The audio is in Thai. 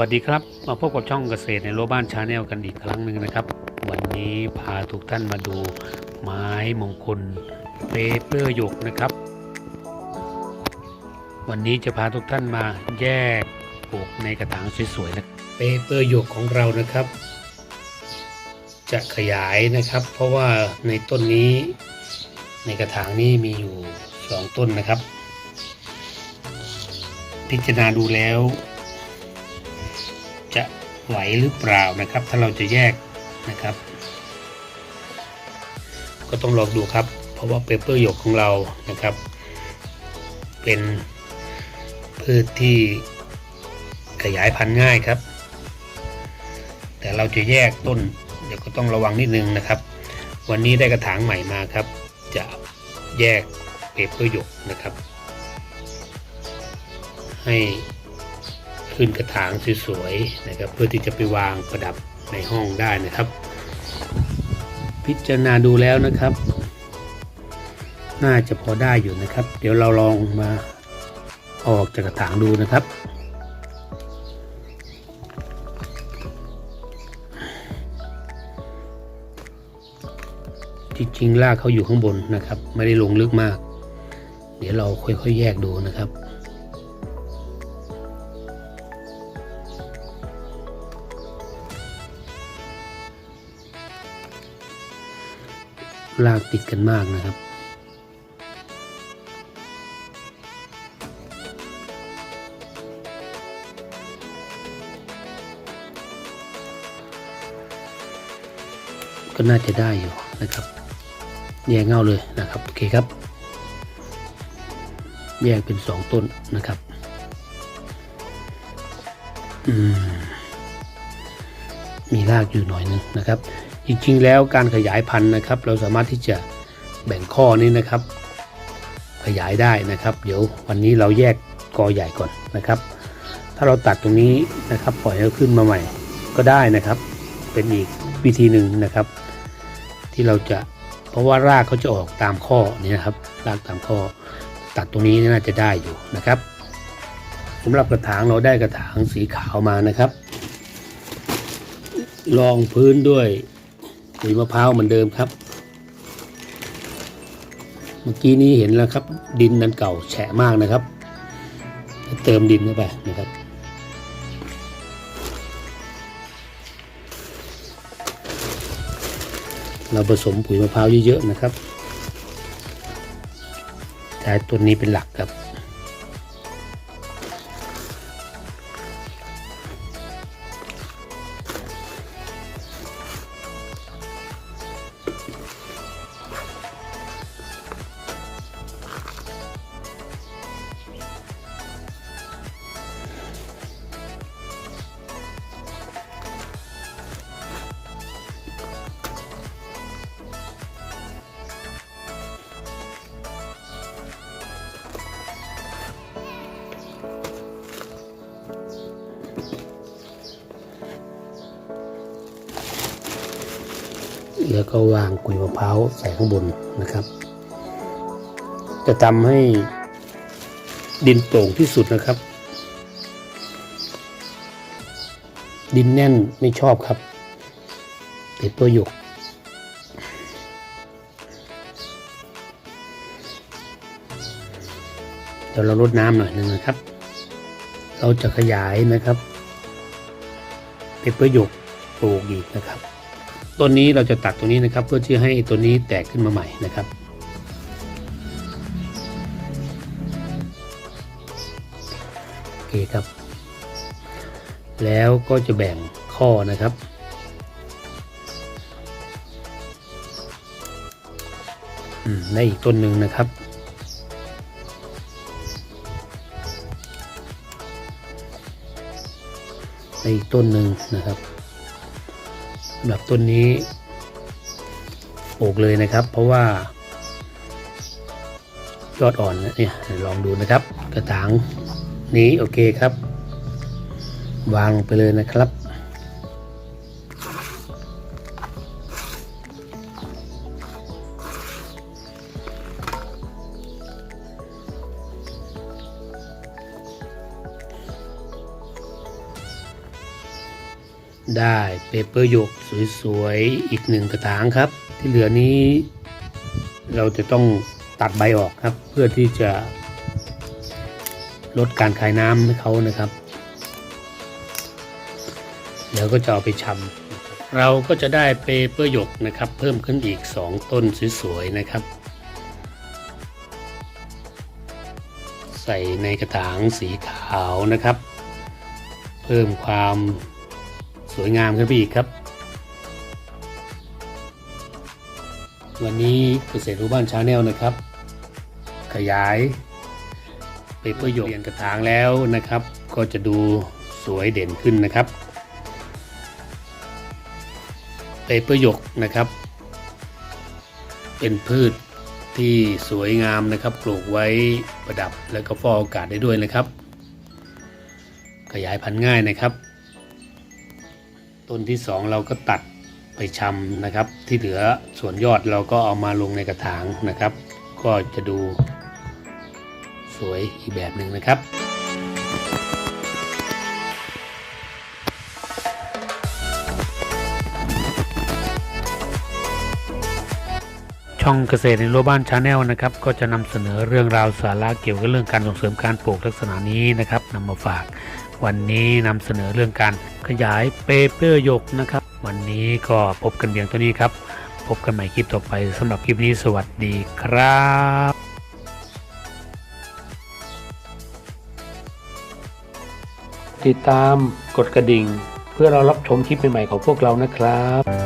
วัสดีครับ มาพบกับช่องเกษตรในรั้วบ้านชาแนลกันอีกครั้งหนึ่งนะครับ วันนี้พาทุกท่านมาดูไม้มงคลเปเปอร์หยกนะครับ วันนี้จะพาทุกท่านมาแยกปลูกในกระถางสวยๆนะเปเปอร์หยกของเรานะครับ จะขยายนะครับ เพราะว่าในต้นนี้ในกระถางนี้มีอยู่สองต้นนะครับ พิจารณาดูแล้ว ไหวหรือเปล่านะครับ ถ้าเราจะแยกนะครับ ก็ต้องลองดูครับ เพราะว่าเปเปอร์หยกของเรานะครับ เป็นพืชที่ขยายพันธุ์ง่ายครับ แต่เราจะแยกต้น เดี๋ยวก็ต้องระวังนิดนึงนะครับ วันนี้ได้กระถางใหม่มาครับ จะแยกเปเปอร์หยกนะครับ ให้ ขึ้นกระถางสวยๆนะครับเพื่อที่จะไปวางประดับในห้องได้นะครับ พิจารณาดูแล้วนะครับ น่าจะพอได้อยู่นะครับ เดี๋ยวเราลองมาออกจากกระถางดูนะครับจริงๆรากเขาอยู่ข้างบนนะครับ ไม่ได้ลงลึกมาก เดี๋ยวเราค่อยๆแยกดูนะครับ ลากติดกันมากนะครับก็น่าจะได้อยู่นะครับ แยกเงาเลยนะครับ โอเคครับ แยกเป็นสองต้นนะครับ อืม มีรากอยู่หน่อยนึงนะครับ จริงๆ แล้วการขยายพันธุ์นะครับ เราสามารถที่จะแบ่งข้อนี้นะครับ ขยายได้นะครับ เดี๋ยววันนี้เราแยกกอใหญ่ก่อนนะครับ ถ้าเราตัดตรงนี้นะครับ ปล่อยให้ขึ้นมาใหม่ก็ได้นะครับ เป็นอีกวิธีหนึ่งนะครับ ที่เราจะเพราะว่ารากเขาจะออกตามข้อนี้นะครับรากตามข้อ ตัดตรงนี้น่าจะได้อยู่นะครับสำหรับกระถางเราได้กระถางสีขาวมานะครับรองพื้นด้วย ปุ๋ยมะพร้าวเหมือนเดิมครับ เมื่อกี้นี้เห็นแล้วครับ ดินนั้นเก่าแฉะมากนะครับ เติมดินเข้าไปนะครับเราผสมปุ๋ยมะพร้าวเยอะๆนะครับใช้ตัวนี้เป็นหลักครับ แล้วก็วางกุยมะพร้าวใส่ข้างบนนะครับ จะทำให้ดินโปร่งที่สุดนะครับ ดินแน่นไม่ชอบครับเป็นตัวหยกเดี๋ยวเราลดน้ำหน่อยหนึ่งนะครับ เราจะขยายนะครับเป็นประโยกปลูกอีกนะครับ ต้นนี้เราจะตัดตรงนี้นะครับ เพื่อที่ให้ตัวนี้แตกขึ้นมาใหม่นะครับโอเคครับ แล้วก็จะแบ่งข้อนะครับอืมในอีกต้นหนึ่งนะครับในอีกต้นหนึ่งนะครับำหรับต้นนี้ปลูกเลยนะครับ เพราะว่ายอดอ่อนเนี่ยลองดูนะครับ กระถางนี้โอเคครับ วางลงไปเลยนะครับ ได้เปเปอร์หยกสวยๆ อีกหนึ่งกระถางครับ ที่เหลือนี้ เราจะต้องตัดใบออกครับ เพื่อที่จะลดการคายน้ำให้เขานะครับ แล้วก็จะเอาไปชำเราก็จะได้เปเปอร์หยกนะครับ เพิ่มขึ้นอีก 2 ต้นสวยๆนะครับ ใส่ในกระถางสีขาวนะครับ เพิ่มความ สวยงามขึ้นไปอีกครับ วันนี้เกษตรรู้บ้านชาแนลนะครับ ขยายเปเปอร์หยกเปลี่ยนกระถางแล้วนะครับ ก็จะดูสวยเด่นขึ้นนะครับเปเปอร์หยกนะครับ เป็นพืชที่สวยงามนะครับปลูกไว้ประดับแล้วก็ฟอกอากาศได้ด้วยนะครับ ขยายพันธุ์ง่ายนะครับ ต้นที่สองเราก็ตัดไปชำนะครับ ที่เหลือส่วนยอดเราก็เอามาลงในกระถางนะครับ ก็จะดูสวยอีกแบบหนึ่งนะครับช่องเกษตรในรั้วบ้านชาแนลนะครับก็จะนำเสนอเรื่องราวสาระเกี่ยวกับเรื่องการส่งเสริมการปลูกลักษณะนี้นะครับนำมาฝาก วันนี้นำเสนอเรื่องการขยายเปเปอร์หยกนะครับ วันนี้ก็พบกันเพียงเท่านี้ครับ พบกันใหม่คลิปต่อไปสำหรับคลิปนี้สวัสดีครับติดตามกดกระดิ่ง เพื่อเรารับชมคลิปใหม่ๆของพวกเรานะครับ